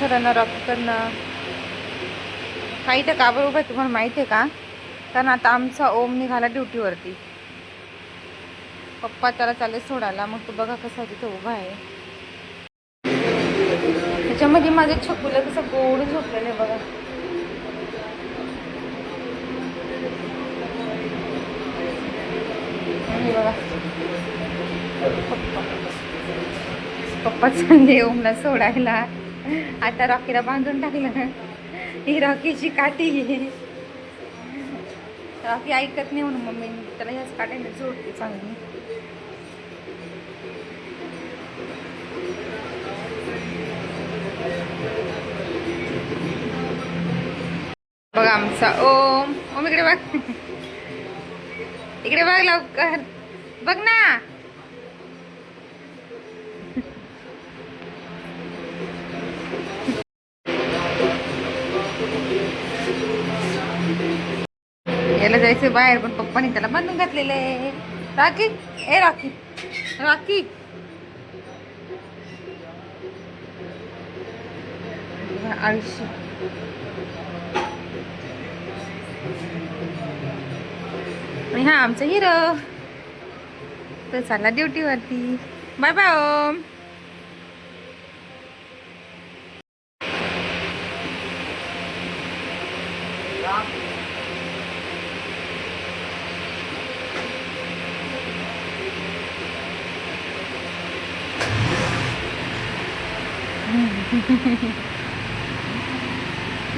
सरांना रॉकीकडनं काही तर काबर उभं आहे तुम्हाला माहिती आहे का? कारण आता आमचा ओम निघाला ड्युटीवरती. पप्पा त्याला चालेल सोडायला. मग तू बघा कसा तिथे उभा आहे. त्याच्यामध्ये माझे छकुलं कसं गोड झोपलेलं आहे बघा. बघा. पप्पा. पप्पा चालले ओमला सोडायला. आता रॉकीला बांधून टाकलं ही रॉकीची काठी रॉकी ऐकत नाही म्हणून मम्मी त्याला ह्याच काट्याने जोडते चांगली. बघा आमचा ओम. ओम इकडे बघ. इकडे बघ लवकर. बघ ना. याला जायचं बाहेर पण पप्पाने त्याला बांधून घातलेलं आहे. राखी ए राखी राखी. आयुष्य. आणि हा आमचा हिरो. तर चालला ड्युटीवरती. Bye bye Om.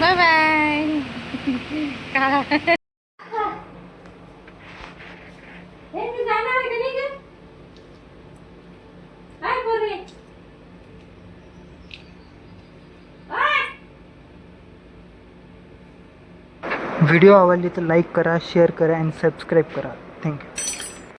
Bye bye का व्हिडिओ आवडली तर लाईक करा शेअर करा आणि सबस्क्राईब करा. थँक्यू